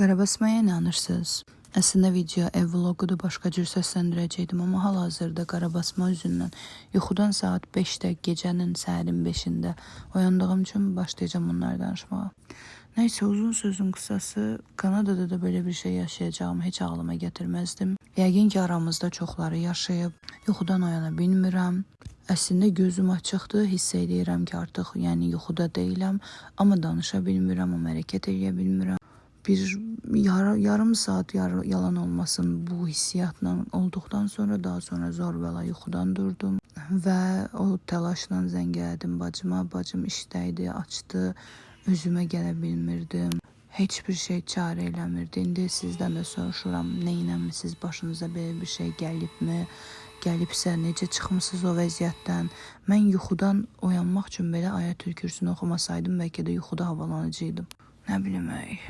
Qarabasmaya inanırsınız. Əslində video ev vloqudu başqa cür səsləndirəcəydim, amma hal-hazırda qarabasma üzündən yuxudan saat 5-də, gecənin səhərin 5-də oyandığım üçün başlayacağım bunları danışmağa. Neyse uzun sözün kısası Kanada'da da böyle bir şey yaşayacağımı hiç ağlıma getirmezdim. Yəqin ki aramızda çoxları yaşayıb. Yuxudan oyana bilmirəm. Əslində gözüm açıqdır, hiss edirəm ki artıq yəni yuxuda deyiləm, amma danışa bilmirəm, amma hərəkət edə bilmirəm. Bir yar, yarım saat yar, yalan olmasın bu hissiyatla olduqdan sonra daha sonra zor bəla yuxudan durdum və o təlaşla zəng elədim bacıma. Bacım işdə idi, açdı. Özümə gələ bilmirdim. Heç bir şey çarə eləmirdi. İndi sizdən də soruşuram, nə etmisiniz? Başınıza belə bir şey gəlibmi? Gəlibsə necə çıxmısınız o vəziyyətdən? Mən yuxudan oyanmaq üçün belə Ayətül Kürsünü oxumasaydım bəlkə də yuxuda havalanacaqdım. Nə bilim, ey.